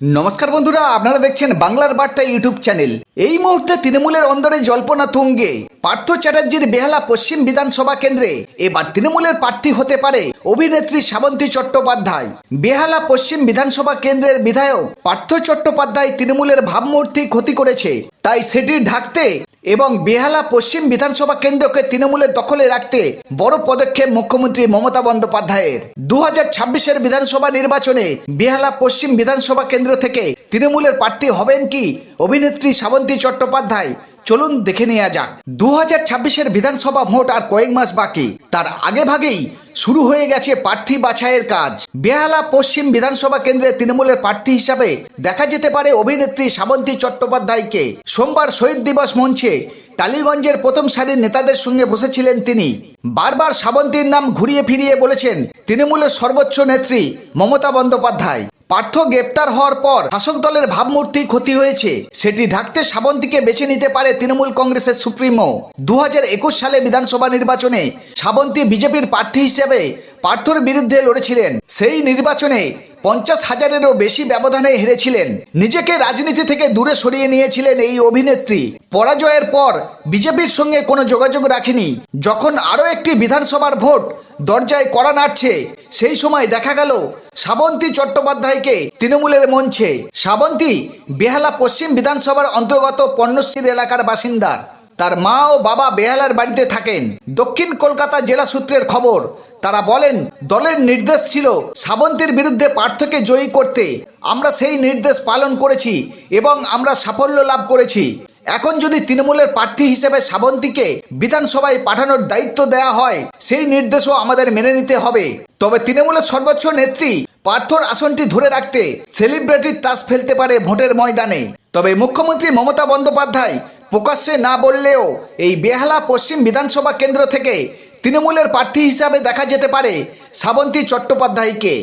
নমস্কার বন্ধুরা, আপনারা দেখছেন বাংলার বার্তা ইউটিউব চ্যানেল। এই মুহূর্তে তৃণমূলের অন্দরে জল্পনা তুঙ্গে। পার্থ চ্যাটার্জির বেহালা পশ্চিম বিধানসভা কেন্দ্রে এবার তৃণমূলের প্রার্থী হতে পারে অভিনেত্রী শ্রাবন্তী চট্টোপাধ্যায়। বেহালা পশ্চিম বিধানসভা কেন্দ্রের বিধায়ক পার্থ চট্টোপাধ্যায় তৃণমূলের ভাবমূর্তি ক্ষতি করেছে। তাই সেটি ঢাকতে এবং বেহালা পশ্চিম বিধানসভা কেন্দ্রকে তৃণমূলের দখলে রাখতে বড় পদক্ষেপ মুখ্যমন্ত্রী মমতা বন্দ্যোপাধ্যায়ের। দু হাজার বিধানসভা নির্বাচনে বেহালা পশ্চিম বিধানসভা কেন্দ্র থেকে তৃণমূলের প্রার্থী হবেন কি অভিনেত্রী শ্রাবন্তী চট্টোপাধ্যায়? চলুন দেখে নেওয়া যাক। দু হাজার বিধানসভা ভোট আর কয়েক মাস বাকি। তার আগে ভাগেই শুরু হয়ে গেছে প্রার্থী বাছাইয়ের কাজ। বেহালা পশ্চিম বিধানসভা কেন্দ্রে তৃণমূলের প্রার্থী হিসাবে দেখা যেতে পারে অভিনেত্রী শ্রাবন্তী চট্টোপাধ্যায়কে। সোমবার শহীদ দিবস মঞ্চে টালিগঞ্জের প্রথম সারির নেতাদের সঙ্গে বসেছিলেন তিনি। বারবার শ্রাবন্তীর নাম ঘুরিয়ে ফিরিয়ে বলেছেন তৃণমূলের সর্বোচ্চ নেত্রী মমতা বন্দ্যোপাধ্যায়। পার্থ গ্রেপ্তার হওয়ার পর শাসক দলের ভাবমূর্তি ক্ষতি হয়েছে। সেটি ঢাকতে শ্রাবন্তীকে বেছে নিতে পারে তৃণমূল কংগ্রেসের সুপ্রিমো। দু হাজার একুশ সালে বিধানসভা নির্বাচনে শ্রাবন্তী বিজেপির প্রার্থী হিসেবে পার্থর বিরুদ্ধে লড়েছিলেন। সেই নির্বাচনে পঞ্চাশ হাজারেরও বেশি ব্যবধানে হেরেছিলেন। নিজেকে রাজনীতি থেকে দূরে সরিয়ে নিয়েছিলেন এই অভিনেত্রী। পরাজয়ের পর বিজেপির সঙ্গে কোনো যোগাযোগ রাখেনি। যখন আরও একটি বিধানসভার ভোট দরজায় করা নাড়ছে, সেই সময় দেখা গেল শ্রাবন্তী চট্টোপাধ্যায়কে তৃণমূলের মঞ্চে। শ্রাবন্তী বেহালা পশ্চিম বিধানসভার অন্তর্গত পণ্যশ্রীর এলাকার বাসিন্দা। তার মা ও বাবা বেহালার বাড়িতে থাকেন। দক্ষিণ কলকাতা জেলা সূত্রের খবর, তারা বলেন, দলের নির্দেশ ছিল শ্রাবন্তীর বিরুদ্ধে পার্থকে জয়ী করতে। আমরা সেই নির্দেশ পালন করেছি এবং আমরা সাফল্য লাভ করেছি। এখন যদি তৃণমূলের প্রার্থী হিসেবে শ্রাবন্তীকে বিধানসভায় পাঠানোর দায়িত্ব দেওয়া হয়, সেই নির্দেশও আমাদের মেনে নিতে হবে। তবে তৃণমূলের সর্বোচ্চ নেত্রী পার্থর আসনটি ধরে রাখতে সেলিব্রিটির তাস ফেলতে পারে ভোটের ময়দানে। তবে মুখ্যমন্ত্রী মমতা বন্দ্যোপাধ্যায় প্রকাশ্যে না বললেও এই বেহালা পশ্চিম বিধানসভা কেন্দ্র থেকে তৃণমূলের প্রার্থী হিসাবে দেখা যেতে পারে শ্রাবন্তী চট্টোপাধ্যায়কে।